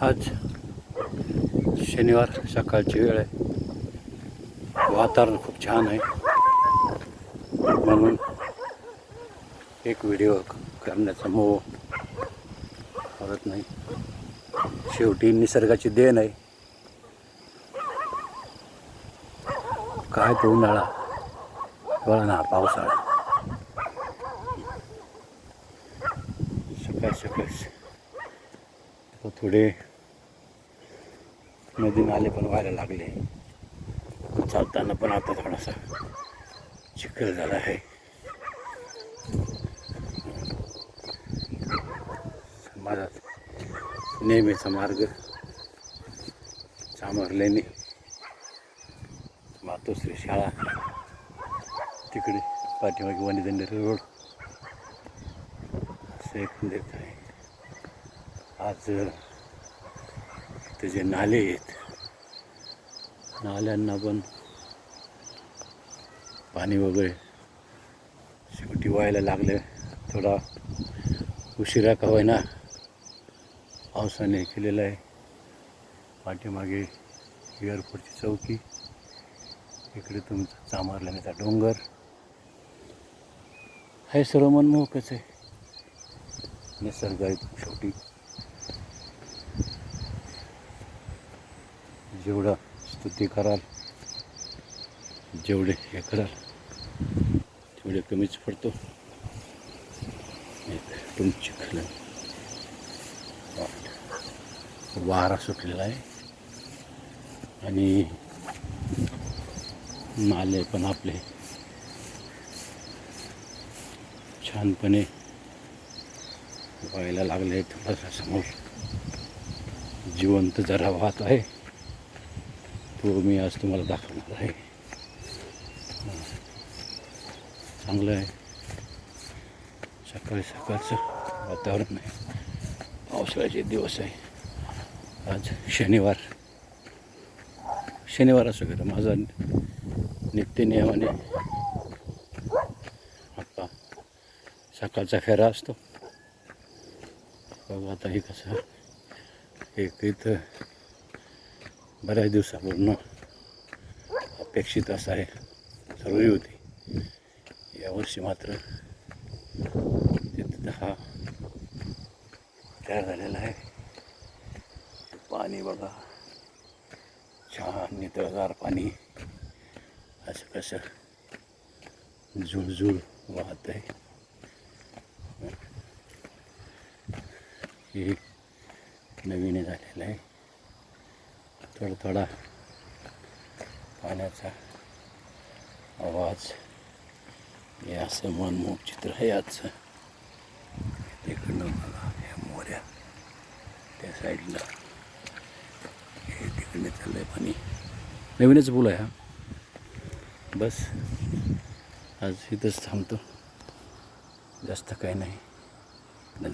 आज शनिवार सकाळची वेळ आहे. वातावरण खूप छान आहे. म्हणून एक व्हिडिओ करण्याचा मोह करत नाही. शेवटी निसर्गाची देण आहे. काय तो उन्हाळा वळा ना पावसाळा. सकाळ हो, थोडे नदी नाले पण व्हायला लागले. चालताना पण आता थोडासा चिखल झाला आहे. समाजात नेहमीचा मार्ग चामरल्याने मातोश्री शाळा तिकडे पाठीमागे वनिदंड रोड. असं देत आहे. आज इथे जे नाले आहेत नाल्यांना पण पाणी वगैरे शेवटी व्हायला लागलं. थोडा उशिरा का होईना पावसाने केलेला आहे. पाठीमागे एअरपोर्टची चौकी इकडे तुमचा चामारल्याचा डोंगर. हे सर्व मनमोहकच आहे. निसर्ग आहे शेवटी. जेवढं स्तुती कराल जेवढे हे कराल तेवढे कमीच पडतो. एक तुमची खलं वारा सुटलेला आहे. आणि नाले पण आपले छानपणे व्हायला लागले समोर जिवंत जरा वाहत आहे. तो मी आज तुम्हाला दाखवणार आहे. चांगलं आहे. सकाळी सकाळचं वातावरण आहे. पावसाळ्याचे दिवस आहे. आज शनिवार. शनिवार असो का माझा नित्यनियमाने आपला सकाळचा फेरा असतो. बघू आता हे कसं. एक इथं बऱ्याच दिवसापूर्ण अपेक्षित असं आहे. सर्व होती. यावर्षी मात्र तिथं हा तयार झालेला आहे. पाणी बघा. छान नितळगार पाणी. असं कसं झुळझुळ वाहत आहे हे नवीन झालेलं आहे. थोडा थोडा पाण्याचा आवाज. हे असं मनमोहक चित्र आहे आजचं. तिकडनं मला ह्या मोऱ्या त्या साईडला. हे तिकडनं चाललं आहे पाणी. नवीनच पूल आहे हा. बस. आज इथंच थांबतो. जास्त काही नाही.